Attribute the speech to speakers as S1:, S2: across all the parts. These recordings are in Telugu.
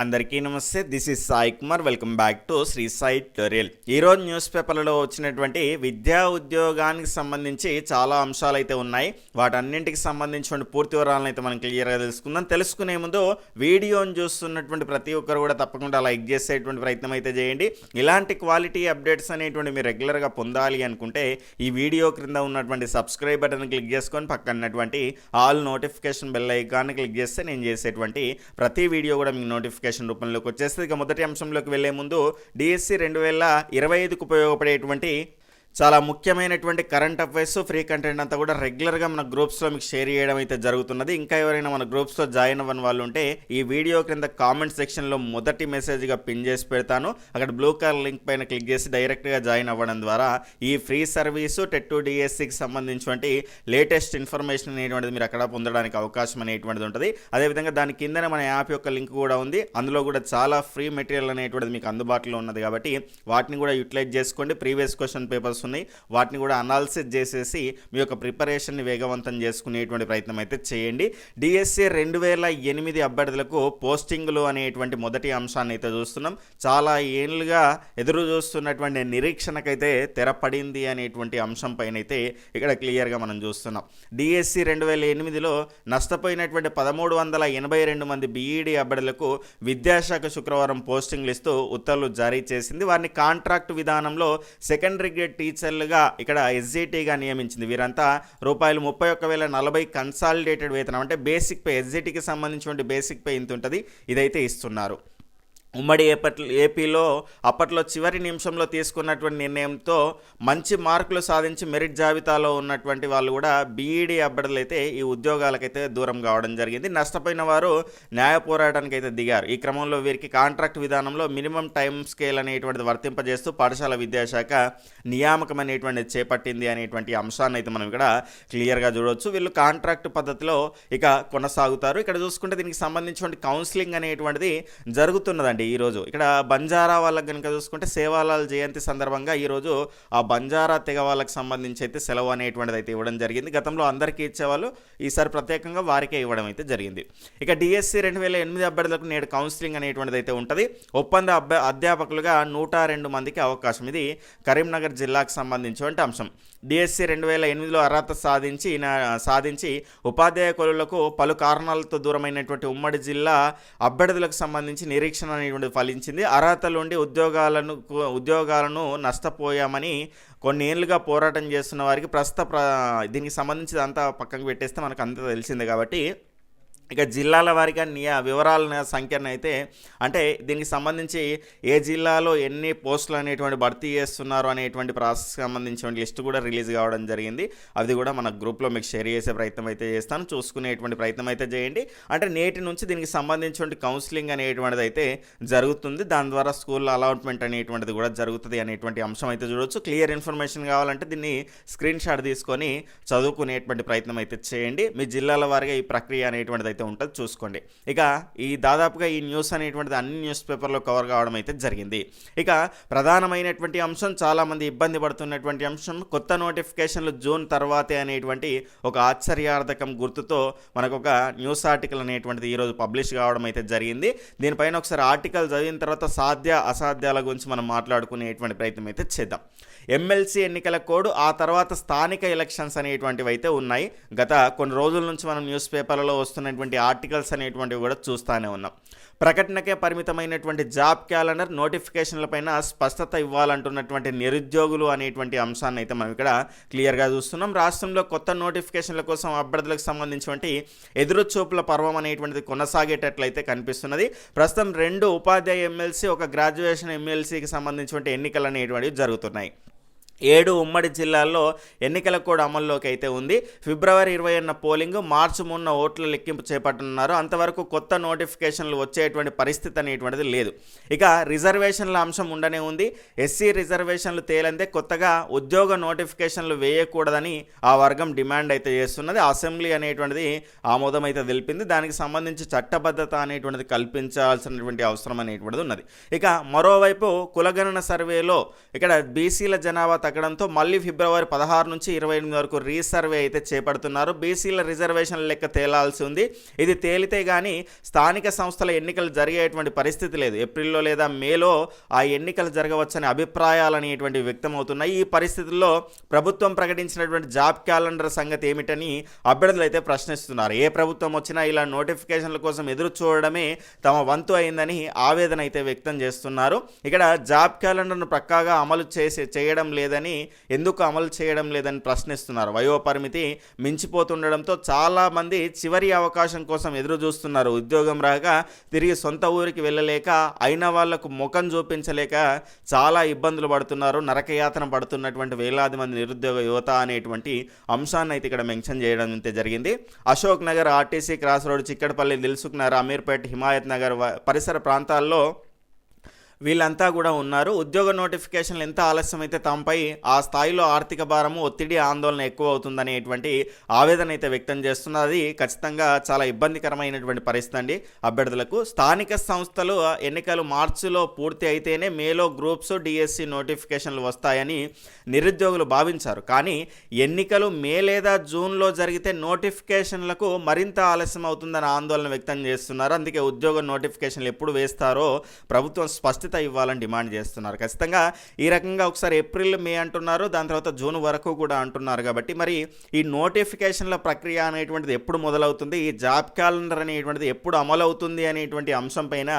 S1: అందరికీ నమస్తే. This is Sai Kumar welcome back to Sri Sai tutorial ఈరోజు న్యూస్ పేపర్లలో వచ్చినటువంటి విద్యా ఉద్యోగానికి సంబంధించి చాలా అంశాలు అయితే ఉన్నాయి. వాటన్నింటికి సంబంధించిన పూర్తి వివరాలను అయితే మనం క్లియర్గా తెలుసుకుందాం. తెలుసుకునే ముందు వీడియోని చూస్తున్నటువంటి ప్రతి ఒక్కరు కూడా తప్పకుండా లైక్ చేసేటువంటి ప్రయత్నం అయితే చేయండి. ఇలాంటి క్వాలిటీ అప్డేట్స్ అనేటువంటి మీరు రెగ్యులర్గా పొందాలి అనుకుంటే ఈ వీడియో క్రింద ఉన్నటువంటి సబ్స్క్రైబ్ బటన్ క్లిక్ చేసుకొని పక్కనటువంటి all notification bell icon click చేస్తే నేను చేసేటువంటి ప్రతి వీడియో కూడా మీకు నోటిఫికేషన్ రూపంలోకి వచ్చేస్తుంది. ఇక మొదటి అంశంలోకి వెళ్ళే ముందు డిఎస్సి రెండు వేల ఇరవై ఐదుకు ఉపయోగపడేటువంటి చాలా ముఖ్యమైనటువంటి కరెంట్ అఫైర్స్ ఫ్రీ కంటెంట్ అంతా కూడా రెగ్యులర్గా మన గ్రూప్స్లో మీకు షేర్ చేయడం అయితే జరుగుతున్నది. ఇంకా ఎవరైనా మన గ్రూప్స్లో జాయిన్ అవ్వని వాళ్ళు ఉంటే ఈ వీడియో క్రింద కామెంట్ సెక్షన్లో మొదటి మెసేజ్గా పిన్ చేసి పెడతాను. అక్కడ బ్లూ కలర్ లింక్ పైన క్లిక్ చేసి డైరెక్ట్గా జాయిన్ అవ్వడం ద్వారా ఈ ఫ్రీ సర్వీసు టెట్ టు డిఎస్సికి సంబంధించినటువంటి లేటెస్ట్ ఇన్ఫర్మేషన్ అనేటువంటిది మీరు అక్కడ పొందడానికి అవకాశం అనేటువంటిది ఉంటుంది. అదేవిధంగా దాని కిందనే మన యాప్ యొక్క లింక్ కూడా ఉంది. అందులో కూడా చాలా ఫ్రీ మెటీరియల్ అనేటువంటిది మీకు అందుబాటులో ఉన్నది కాబట్టి వాటిని కూడా యూటిలైజ్ చేసుకోండి. ప్రీవియస్ క్వశ్చన్ పేపర్స్ వస్తున్నాయి వాటిని కూడా అనాలిసిస్ చేసేసి మీ యొక్క ప్రిపరేషన్ని వేగవంతం చేసుకునేటువంటి ప్రయత్నం అయితే చేయండి. డిఎస్సి రెండు వేల ఎనిమిది అభ్యర్థులకు పోస్టింగ్లు అనేటువంటి మొదటి అంశాన్ని అయితే చూస్తున్నాం. చాలా ఏళ్ళుగా ఎదురు చూస్తున్నటువంటి నిరీక్షణకైతే తెరపడింది అనేటువంటి అంశం పైన అయితే ఇక్కడ క్లియర్గా మనం చూస్తున్నాం. డిఎస్సి రెండు వేల ఎనిమిదిలో నష్టపోయినటువంటి పదమూడు వందల ఎనభై రెండు మంది బీఈడి అభ్యర్థులకు విద్యాశాఖ శుక్రవారం పోస్టింగ్లు ఇస్తూ ఉత్తర్వులు జారీ చేసింది. వారిని కాంట్రాక్ట్ విధానంలో సెకండరీ గ్రేడ్ టీచర్లుగా ఇక్కడ ఎస్జిటిగా నియమించింది. వీరంతా రూపాయలు ముప్పై ఒక్క వేల నలభై కన్సాలిడేటెడ్ వేతనం. అంటే బేసిక్ పే ఎస్జిటికి సంబంధించిన బేసిక్ పే ఇంత ఉంటుంది. ఇదైతే ఇస్తున్నారు. ఉమ్మడి ఏపట్లో ఏపీలో అప్పట్లో చివరి నిమిషంలో తీసుకున్నటువంటి నిర్ణయంతో మంచి మార్కులు సాధించి మెరిట్ జాబితాలో ఉన్నటువంటి వాళ్ళు కూడా బీఈడీ అభ్యర్థులు అయితే ఈ ఉద్యోగాలకైతే దూరం కావడం జరిగింది. నష్టపోయిన వారు న్యాయ పోరాటానికి అయితే దిగారు. ఈ క్రమంలో వీరికి కాంట్రాక్ట్ విధానంలో మినిమం టైం స్కేల్ అనేటువంటిది వర్తింపజేస్తూ పాఠశాల విద్యాశాఖ నియామకం అనేటువంటిది చేపట్టింది అనేటువంటి అంశాన్ని అయితే మనం ఇక్కడ క్లియర్గా చూడవచ్చు వీళ్ళు కాంట్రాక్ట్ పద్ధతిలో ఇక కొనసాగుతారు. ఇక్కడ చూసుకుంటే దీనికి సంబంధించిన కౌన్సిలింగ్ అనేటువంటిది జరుగుతున్నదండి. ఈరోజు. ఇక్కడ బంజారా వాళ్ళకి కనుక చూసుకుంటే సేవాలాల్ జయంతి సందర్భంగా ఈరోజు ఆ బంజారా తెగ వాళ్ళకి సంబంధించి అయితే సెలవు అనేటువంటిది అయితే ఇవ్వడం జరిగింది. గతంలో అందరికీ ఇచ్చేవాళ్ళు ఈసారి ప్రత్యేకంగా వారికే ఇవ్వడం అయితే జరిగింది. ఇక డిఎస్సి రెండు వేల ఎనిమిది అభ్యర్థులకు నేడు కౌన్సిలింగ్ అనేటువంటిది అయితే ఉంటుంది. ఒప్పంద అభ్య అధ్యాపకులుగా నూట రెండు మందికి అవకాశం. ఇది కరీంనగర్ జిల్లాకు సంబంధించినటువంటి అంశం. డిఎస్సి రెండు వేల ఎనిమిదిలో అర్హత సాధించి నా- సాధించి ఉపాధ్యాయ కొలులకు పలు కారణాలతో దూరమైనటువంటి ఉమ్మడి జిల్లా అభ్యర్థులకు సంబంధించి నిరీక్షణ అనేటువంటిది ఫలించింది. అర్హతలు ఉండి ఉద్యోగాలను ఉద్యోగాలను నష్టపోయామని కొన్ని ఏళ్ళుగా పోరాటం చేస్తున్న వారికి ప్రస్తుత ప్ర దీనికి సంబంధించి అంతా పక్కకు పెట్టేస్తే మనకు అంతా తెలిసిందే కాబట్టి ఇక జిల్లాల వారిగా నీ వివరాల సంఖ్యను అయితే అంటే దీనికి సంబంధించి ఏ జిల్లాలో ఎన్ని పోస్టులు అనేటువంటి భర్తీ చేస్తున్నారు అనేటువంటి ప్రాసెస్ సంబంధించిన లిస్ట్ కూడా రిలీజ్ కావడం జరిగింది. అది కూడా మన గ్రూప్లో మీకు షేర్ చేసే ప్రయత్నం అయితే చేస్తాను. చూసుకునేటువంటి ప్రయత్నం అయితే చేయండి. అంటే నేటి నుంచి దీనికి సంబంధించిన కౌన్సిలింగ్ అనేటువంటిది అయితే జరుగుతుంది. దాని ద్వారా స్కూల్ అలాట్మెంట్ అనేటువంటిది కూడా జరుగుతుంది అనేటువంటి అంశం అయితే చూడవచ్చు క్లియర్ ఇన్ఫర్మేషన్ కావాలంటే దీన్ని స్క్రీన్ షాట్ తీసుకొని చదువుకునేటువంటి ప్రయత్నం అయితే చేయండి. మీ జిల్లాల వారిగా ఈ ప్రక్రియ అనేటువంటిది అయితే ఉంటుంది చూసుకోండి. ఇక ఈ దాదాపుగా ఈ న్యూస్ అనేటువంటిది అన్ని న్యూస్ పేపర్లో కవర్ కావడం అయితే జరిగింది. ఇక ప్రధానమైనటువంటి అంశం చాలామంది ఇబ్బంది పడుతున్నటువంటి అంశం కొత్త నోటిఫికేషన్లు జూన్ తర్వాతే అనేటువంటి ఒక ఆశ్చర్యార్థకం గుర్తుతో మనకు ఒక న్యూస్ ఆర్టికల్ అనేటువంటిది ఈరోజు పబ్లిష్ కావడం అయితే జరిగింది. దీనిపైన ఒకసారి ఆర్టికల్ చదివిన తర్వాత సాధ్య అసాధ్యాల గురించి మనం మాట్లాడుకునేటువంటి ప్రయత్నం అయితే చేద్దాం. ఎమ్మెల్సీ ఎన్నికల కోడ్ ఆ తర్వాత స్థానిక ఎలక్షన్స్ అనేటువంటివి అయితే ఉన్నాయి. గత కొన్ని రోజుల నుంచి మనం న్యూస్ పేపర్లలో వస్తున్నటువంటి ఆర్టికల్స్ అనేటువంటివి కూడా చూస్తూనే ఉన్నాం. ప్రకటనకే పరిమితమైనటువంటి జాబ్ క్యాలెండర్ నోటిఫికేషన్లపైన స్పష్టత ఇవ్వాలంటున్నటువంటి నిరుద్యోగులు అనేటువంటి అంశాన్ని అయితే మనం ఇక్కడ క్లియర్గా చూస్తున్నాం. రాష్ట్రంలో కొత్త నోటిఫికేషన్ల కోసం అభ్యర్థులకు సంబంధించినటువంటి ఎదురుచూపుల పర్వం అనేటువంటిది కొనసాగేటట్లయితే కనిపిస్తున్నది. ప్రస్తుతం రెండు ఉపాధ్యాయ ఎమ్మెల్సీ ఒక గ్రాడ్యుయేషన్ ఎమ్మెల్సీకి సంబంధించినటువంటి ఎన్నికలు అనేటువంటివి జరుగుతున్నాయి. ఏడు ఉమ్మడి జిల్లాల్లో ఎన్నికల కోడ్ అమల్లోకి అయితే ఉంది. ఫిబ్రవరి ఇరవై ఎన్న పోలింగ్ మార్చి మూడున ఓట్ల లెక్కింపు చేపట్టనున్నారు. అంతవరకు కొత్త నోటిఫికేషన్లు వచ్చేటువంటి పరిస్థితి అనేటువంటిది లేదు. ఇక రిజర్వేషన్ల అంశం ఉండనే ఉంది. ఎస్సీ రిజర్వేషన్లు తేలందే కొత్తగా ఉద్యోగ నోటిఫికేషన్లు వేయకూడదని ఆ వర్గం డిమాండ్ అయితే చేస్తున్నది. అసెంబ్లీ అనేటువంటిది ఆమోదం అయితే తెలిపింది. దానికి సంబంధించి చట్టబద్ధత అనేటువంటిది కల్పించాల్సినటువంటి అవసరం అనేటువంటిది ఉన్నది. ఇక మరోవైపు కులగణన సర్వేలో ఇక్కడ బీసీల జనాభా తగ్గడంతో మళ్ళీ ఫిబ్రవరి పదహారు నుంచి ఇరవై ఎనిమిది వరకు రీసర్వే అయితే చేపడుతున్నారు. బీసీల రిజర్వేషన్ లెక్క తేలాల్సి ఉంది. ఇది తేలితే కానీ స్థానిక సంస్థల ఎన్నికలు జరిగేటువంటి పరిస్థితి లేదు. ఏప్రిల్లో లేదా మేలో ఆ ఎన్నికలు జరగవచ్చనే అభిప్రాయాలు అనేటువంటివి వ్యక్తమవుతున్నాయి. ఈ పరిస్థితుల్లో ప్రభుత్వం ప్రకటించినటువంటి జాబ్ క్యాలెండర్ సంగతి ఏమిటని అభ్యర్థులు అయితే ప్రశ్నిస్తున్నారు. ఏ ప్రభుత్వం వచ్చినా ఇలా నోటిఫికేషన్ల కోసం ఎదురు చూడడమే తమ వంతు అయిందని ఆవేదన అయితే వ్యక్తం చేస్తున్నారు. ఇక్కడ జాబ్ క్యాలెండర్ను పక్కాగా అమలు చేసి చేయడం లేదని ఎందుకు అమలు చేయడం లేదని ప్రశ్నిస్తున్నారు. వయోపరిమితి మించిపోతుండడంతో చాలామంది చివరి అవకాశం కోసం ఎదురు చూస్తున్నారు ఉద్యోగం రాక తిరిగి సొంత ఊరికి వెళ్ళలేక అయిన వాళ్ళకు ముఖం చూపించలేక చాలా ఇబ్బందులు పడుతున్నారు. నరకయాతన పడుతున్నటువంటి వేలాది మంది నిరుద్యోగ యువత అనేటువంటి అంశాన్ని అయితే ఇక్కడ మెన్షన్ చేయడం అయితే జరిగింది. Ashok Nagar RTC cross road Chikkadpally Dilsukh Nagar Ameerpet Himayat Nagar పరిసర ప్రాంతాల్లో వీళ్ళంతా కూడా ఉన్నారు. ఉద్యోగ నోటిఫికేషన్లు ఎంత ఆలస్యం అయితే తమపై ఆ స్థాయిలో ఆర్థిక భారము ఒత్తిడి ఆందోళన ఎక్కువ అవుతుందనేటువంటి ఆవేదన అయితే వ్యక్తం చేస్తున్నారు. అది ఖచ్చితంగా చాలా ఇబ్బందికరమైనటువంటి పరిస్థితి అండి అభ్యర్థులకు. స్థానిక సంస్థలు ఎన్నికలు మార్చిలో పూర్తి అయితేనే మేలో గ్రూప్స్ డిఎస్సి నోటిఫికేషన్లు వస్తాయని నిరుద్యోగులు భావించారు. కానీ ఎన్నికలు మే లేదా జూన్లో జరిగితే నోటిఫికేషన్లకు మరింత ఆలస్యం అవుతుందని ఆందోళన వ్యక్తం చేస్తున్నారు. అందుకే ఉద్యోగ నోటిఫికేషన్లు ఎప్పుడు వేస్తారో ప్రభుత్వం స్పష్టత ఇవ్వాలని డిమాండ్ చేస్తున్నారు. ఖచ్చితంగా ఈ రకంగా ఒకసారి ఏప్రిల్ మే అంటున్నారు. దాని తర్వాత జూన్ వరకు కూడా అంటున్నారు కాబట్టి మరి ఈ నోటిఫికేషన్ల ప్రక్రియ అనేటువంటిది ఎప్పుడు మొదలవుతుంది? ఈ జాబ్ క్యాలెండర్ అనేటువంటిది ఎప్పుడు అమలు అవుతుంది అనేటువంటి అంశం పైన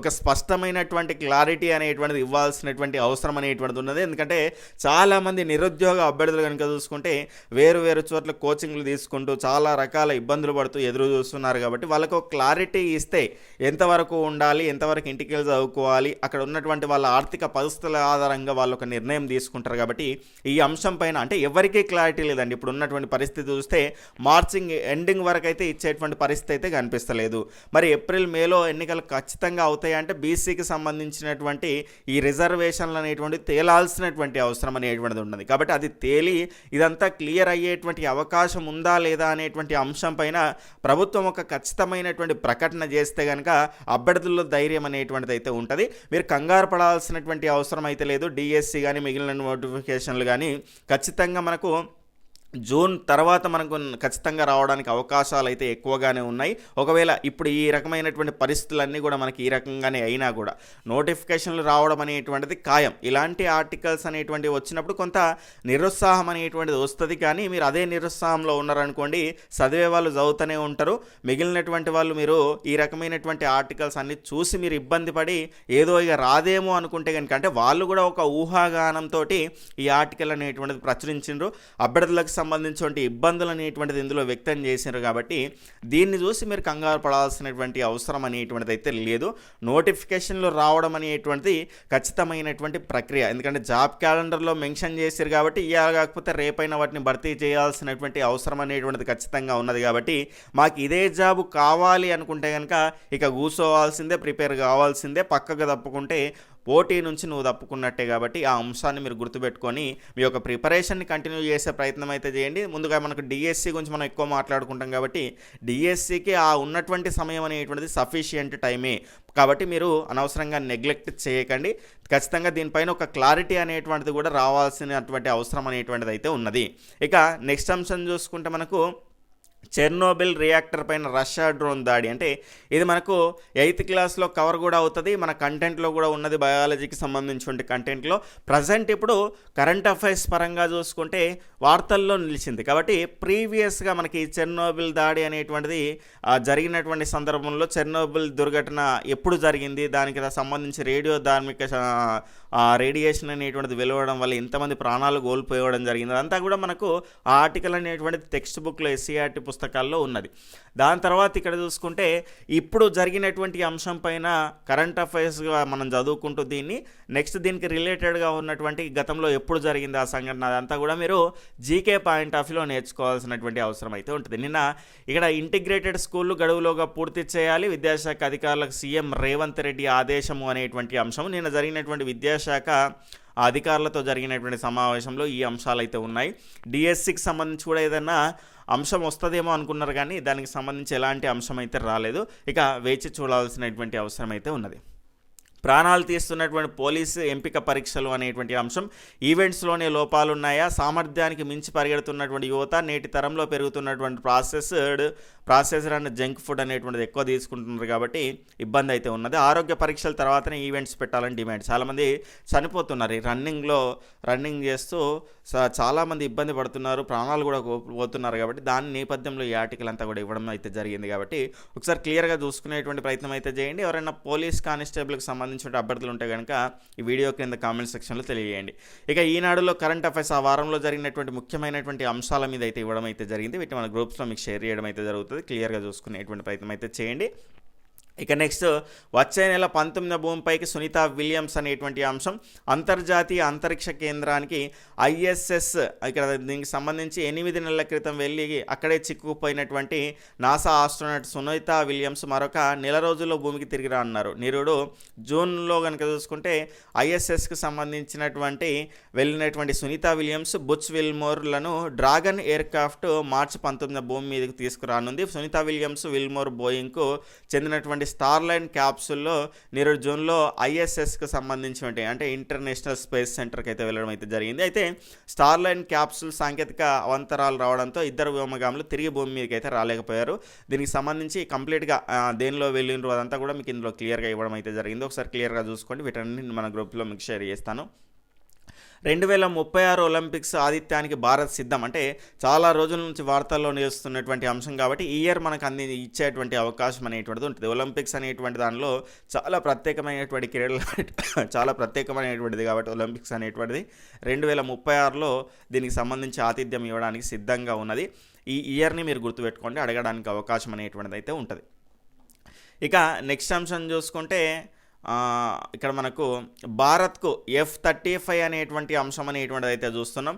S1: ఒక స్పష్టమైనటువంటి క్లారిటీ అనేటువంటిది ఇవ్వాల్సినటువంటి అవసరం అనేటువంటిది ఉన్నది. ఎందుకంటే చాలామంది నిరుద్యోగ అభ్యర్థులు కనుక చూసుకుంటే వేరు వేరు చోట్ల కోచింగ్లు తీసుకుంటూ చాలా రకాల ఇబ్బందులు పడుతూ ఎదురు చూస్తున్నారు కాబట్టి వాళ్ళకు క్లారిటీ ఇస్తే ఎంతవరకు ఉండాలి? ఎంతవరకు ఇంటికి వెళ్ళి చదువుకోవాలి? అక్కడ ఉన్నటువంటి వాళ్ళ ఆర్థిక పరిస్థితుల ఆధారంగా వాళ్ళు ఒక నిర్ణయం తీసుకుంటారు కాబట్టి ఈ అంశం పైన అంటే ఎవరికీ క్లారిటీ లేదండి. ఇప్పుడు ఉన్నటువంటి పరిస్థితి చూస్తే మార్చింగ్ ఎండింగ్ వరకు అయితే ఇచ్చేటువంటి పరిస్థితి అయితే కనిపిస్తలేదు. మరి ఏప్రిల్ మేలో ఎన్నికలు ఖచ్చితంగా అవుతాయంటే బీసీకి సంబంధించినటువంటి ఈ రిజర్వేషన్లు అనేటువంటి తేలాల్సినటువంటి అవసరం అనేటువంటిది ఉన్నది. కాబట్టి అది తేలి ఇదంతా క్లియర్ అయ్యేటువంటి అవకాశం ఉందా లేదా అనేటువంటి అంశం పైన ప్రభుత్వం ఒక ఖచ్చితమైనటువంటి ప్రకటన చేస్తే కనుక అభ్యర్థుల్లో ధైర్యం అనేటువంటిది అయితే ఉంటుంది. మీరు కంగారు పడాల్సినటువంటి అవసరం అయితే లేదు. డిఎస్సి కానీ మిగిలిన నోటిఫికేషన్లు కానీ ఖచ్చితంగా మనకు జూన్ తర్వాత మనకు ఖచ్చితంగా రావడానికి అవకాశాలు అయితే ఎక్కువగానే ఉన్నాయి. ఒకవేళ ఇప్పుడు ఈ రకమైనటువంటి పరిస్థితులన్నీ కూడా మనకి ఈ రకంగానే అయినా కూడా నోటిఫికేషన్లు రావడం అనేటువంటిది ఖాయం. ఇలాంటి ఆర్టికల్స్ అనేటువంటివి వచ్చినప్పుడు కొంత నిరుత్సాహం అనేటువంటిది వస్తుంది. కానీ మీరు అదే నిరుత్సాహంలో ఉన్నారనుకోండి చదివే వాళ్ళు చదువుతూనే ఉంటారు. మిగిలినటువంటి వాళ్ళు మీరు ఈ రకమైనటువంటి ఆర్టికల్స్ అన్ని చూసి మీరు ఇబ్బంది పడి ఏదో ఇక రాదేమో అనుకుంటే కనుక అంటే వాళ్ళు కూడా ఒక ఊహాగానంతో ఈ ఆర్టికల్ అనేటువంటిది ప్రచురించిండ్రు. అభ్యర్థులకు సంబంధించినటువంటి ఇబ్బందులు అనేటువంటిది ఇందులో వ్యక్తం చేసినారు కాబట్టి దీన్ని చూసి మీరు కంగారు పడాల్సినటువంటి అవసరం అనేటువంటిది అయితే లేదు. నోటిఫికేషన్లు రావడం అనేటువంటిది ఖచ్చితమైనటువంటి ప్రక్రియ. ఎందుకంటే జాబ్ క్యాలెండర్లో మెన్షన్ చేశారు కాబట్టి ఇవాళ కాకపోతే రేపైన వాటిని భర్తీ చేయాల్సినటువంటి అవసరం అనేటువంటిది ఖచ్చితంగా ఉన్నది కాబట్టి మాకు ఇదే జాబ్ కావాలి అనుకుంటే కనుక ఇక కూర్చోవాల్సిందే ప్రిపేర్ కావాల్సిందే పక్కకు తప్పుకుంటే పోటీ నుంచి నువ్వు తప్పుకున్నట్టే కాబట్టి ఆ అంశాన్ని మీరు గుర్తుపెట్టుకొని మీ యొక్క ప్రిపరేషన్ని కంటిన్యూ చేసే ప్రయత్నం అయితే చేయండి. ముందుగా మనకు డిఎస్సి గురించి మనం ఎక్కువ మాట్లాడుకుంటాం కాబట్టి డిఎస్సికి ఆ ఉన్నటువంటి సమయం అనేటువంటిది సఫిషియంట్ టైమే కాబట్టి మీరు అనవసరంగా నెగ్లెక్ట్ చేయకండి. ఖచ్చితంగా దీనిపైన ఒక క్లారిటీ అనేటువంటిది కూడా రావాల్సినటువంటి అవసరం అనేటువంటిది అయితే ఉన్నది. ఇక నెక్స్ట్ అంశం చూసుకుంటే మనకు చెర్నోబిల్ రియాక్టర్ పైన రష్యా డ్రోన్ దాడి. అంటే ఇది మనకు ఎయిత్ క్లాస్లో కవర్ కూడా అవుతుంది మన కంటెంట్లో కూడా ఉన్నది బయాలజీకి సంబంధించిన కంటెంట్లో. ప్రజెంట్ ఇప్పుడు కరెంట్ అఫైర్స్ పరంగా చూసుకుంటే వార్తల్లో నిలిచింది. కాబట్టి ప్రీవియస్గా మనకి చెర్నోబిల్ దాడి అనేటువంటిది జరిగినటువంటి సందర్భంలో చెర్నోబిల్ దుర్ఘటన ఎప్పుడు జరిగింది దానికి సంబంధించి రేడియో ధార్మిక రేడియేషన్ అనేటువంటిది వెలువడం వల్ల ఇంతమంది ప్రాణాలు కోల్పోవడం జరిగింది. అదంతా కూడా మనకు ఆ ఆర్టికల్ అనేటువంటిది టెక్స్ట్ బుక్లో ఎస్సీఆర్టీ పుస్తకాల్లో ఉన్నది. దాని తర్వాత ఇక్కడ చూసుకుంటే ఇప్పుడు జరిగినటువంటి అంశం పైన కరెంట్ అఫైర్స్గా మనం చదువుకుంటూ దీన్ని నెక్స్ట్ దీనికి రిలేటెడ్గా ఉన్నటువంటి గతంలో ఎప్పుడు జరిగింది ఆ సంఘటన అదంతా కూడా మీరు జీకే పాయింట్ ఆఫ్ వ్యూలో నేర్చుకోవాల్సినటువంటి అవసరం అయితే ఉంటుంది. నిన్న ఇక్కడ ఇంటిగ్రేటెడ్ స్కూళ్ళు గడువులోగా పూర్తి చేయాలి విద్యాశాఖ అధికారులకు సీఎం రేవంత్ రెడ్డి ఆదేశము అనేటువంటి అంశం నిన్న జరిగినటువంటి విద్యాశాఖ అధికారులతో జరిగినటువంటి సమావేశంలో ఈ అంశాలు అయితే ఉన్నాయి. డిఎస్సికి సంబంధించి కూడా ఏదైనా అంశం వస్తుందేమో అనుకున్నారు కానీ దానికి సంబంధించి ఎలాంటి అంశం అయితే రాలేదు. ఇక వేచి చూడాల్సినటువంటి అవసరం అయితే ఉన్నది. ప్రాణాలు తీస్తున్నటువంటి పోలీసు ఎంపిక పరీక్షలు అనేటువంటి అంశం. ఈవెంట్స్లోనే లోపాలు ఉన్నాయా సామర్థ్యానికి మించి పరిగెడుతున్నటువంటి యువత నేటి తరంలో పెరుగుతున్నటువంటి processed processor and junk food అనేటువంటిది ఎక్కువ తీసుకుంటున్నారు కాబట్టి ఇబ్బంది అయితే ఉన్నది. ఆరోగ్య పరీక్షల తర్వాతనే ఈవెంట్స్ పెట్టాలని డిమాండ్. చాలామంది చనిపోతున్నారు. ఈ రన్నింగ్లో రన్నింగ్ చేస్తూ చాలామంది ఇబ్బంది పడుతున్నారు. ప్రాణాలు కూడా పోతున్నారు కాబట్టి దాని నేపథ్యంలో ఈ ఆర్టికల్ అంతా కూడా ఇవ్వడం అయితే జరిగింది కాబట్టి ఒకసారి క్లియర్గా చూసుకునేటువంటి ప్రయత్నం అయితే చేయండి. ఎవరైనా పోలీస్ కానిస్టేబుల్కి సంబంధించిన అభ్యర్థులు ఉంటే కనుక ఈ వీడియో కింద కామెంట్ సెక్షన్లో తెలియజేయండి. ఇక ఈనాడులో కరెంట్ అఫైర్స్ ఆ వారంలో జరిగినటువంటి ముఖ్యమైనటువంటి అంశాల మీద అయితే ఇవ్వడం అయితే జరిగింది. వీటిని మన గ్రూప్స్లో మీకు షేర్ చేయడం అయితే జరుగుతుంది. క్లియర్గా చూసుకునేటువంటి ప్రయత్నం అయితే చేయండి. ఇక నెక్స్ట్ వచ్చే నెల పంతొమ్మిది భూమిపైకి సునీత విలియమ్స్ అనేటువంటి అంశం. అంతర్జాతీయ అంతరిక్ష కేంద్రానికి ఐఎస్ఎస్ ఇక్కడ దీనికి సంబంధించి ఎనిమిది నెలల క్రితం వెళ్ళి అక్కడే చిక్కుకుపోయినటువంటి నాసా ఆస్ట్రోనట్ సునీత విలియమ్స్ మరొక నెల రోజుల్లో భూమికి తిరిగి రానున్నారు. నిరుడు జూన్లో కనుక చూసుకుంటే ఐఎస్ఎస్కి సంబంధించినటువంటి వెళ్ళినటువంటి సునీత విలియమ్స్ బుచ్ విల్మోర్లను డ్రాగన్ ఎయిర్క్రాఫ్ట్ మార్చి పంతొమ్మిది భూమి మీదకి తీసుకురానుంది. సునీత విలియమ్స్ విల్మోర్ బోయింగ్కు చెందినటువంటి స్టార్లైన్ క్యాప్సుల్లో నిరుడు జూన్లో ఐఎస్ఎస్కి సంబంధించినటువంటి అంటే ఇంటర్నేషనల్ స్పేస్ సెంటర్కి అయితే వెళ్ళడం అయితే జరిగింది. అయితే స్టార్లైన్ క్యాప్సుల్ సాంకేతిక అవంతరాలు రావడంతో ఇద్దరు వ్యోమగాములు తిరిగి భూమి మీదకి అయితే రాలేకపోయారు. దీనికి సంబంధించి కంప్లీట్గా దేనిలో వెళ్ళిన అదంతా కూడా మీకు ఇందులో క్లియర్గా ఇవ్వడం అయితే జరిగింది. ఒకసారి క్లియర్గా చూసుకోండి. వీటన్ని మన గ్రూప్లో మీకు షేర్ చేస్తాను. రెండు వేల ముప్పై ఆరు ఒలింపిక్స్ ఆదిత్యానికి భారత్ సిద్ధం. అంటే చాలా రోజుల నుంచి వార్తల్లో నిలుస్తున్నటువంటి అంశం కాబట్టి ఈ ఇయర్ మనకు అంది ఇచ్చేటువంటి అవకాశం అనేటువంటిది ఉంటుంది. ఒలింపిక్స్ అనేటువంటి దానిలో చాలా ప్రత్యేకమైనటువంటి క్రీడలు చాలా ప్రత్యేకమైనటువంటిది కాబట్టి ఒలింపిక్స్ అనేటువంటిది రెండు వేల ముప్పై ఆరులో దీనికి సంబంధించి ఆతిథ్యం ఇవ్వడానికి సిద్ధంగా ఉన్నది. ఈ ఇయర్ని మీరు గుర్తుపెట్టుకోండి అడగడానికి అవకాశం అనేటువంటిది అయితే ఉంటుంది. ఇక నెక్స్ట్ అంశం చూసుకుంటే ఇక్కడ మనకు భారత్కు ఎఫ్ థర్టీ ఫైవ్ అనేటువంటి అంశం అనేటువంటిది అయితే చూస్తున్నాం.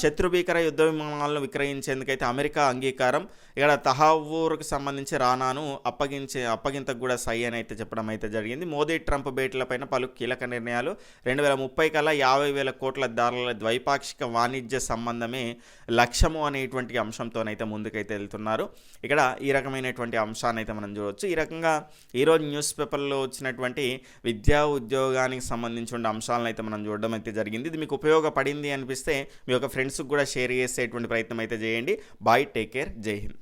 S1: శత్రుభీకర యుద్ధ విమానాలను విక్రయించేందుకైతే అమెరికా అంగీకారం. ఇక్కడ తహావూర్కు సంబంధించి రానాను అప్పగించే అప్పగింతకు కూడా సై అని అయితే చెప్పడం అయితే జరిగింది. మోదీ ట్రంప్ భేటీలపైన పలు కీలక నిర్ణయాలు. రెండు వేల ముప్పై కల్లా యాభై వేల కోట్ల ధరల ద్వైపాక్షిక వాణిజ్య సంబంధమే లక్ష్యము అనేటువంటి అంశంతోనైతే ముందుకైతే వెళ్తున్నారు. ఇక్కడ ఈ రకమైనటువంటి అంశాన్ని అయితే మనం చూడవచ్చు ఈ రకంగా ఈరోజు న్యూస్ పేపర్లో వచ్చినటువంటి విద్యా ఉద్యోగానికి సంబంధించిన అంశాలను అయితే మనం చూడడం అయితే జరిగింది. ఇది మీకు ఉపయోగపడింది అనిపిస్తే మీ యొక్క ఫ్రెండ్స్కి కూడా షేర్ చేసేటువంటి ప్రయత్నం అయితే చేయండి. బాయ్ టేక్ కేర్ జై హింద్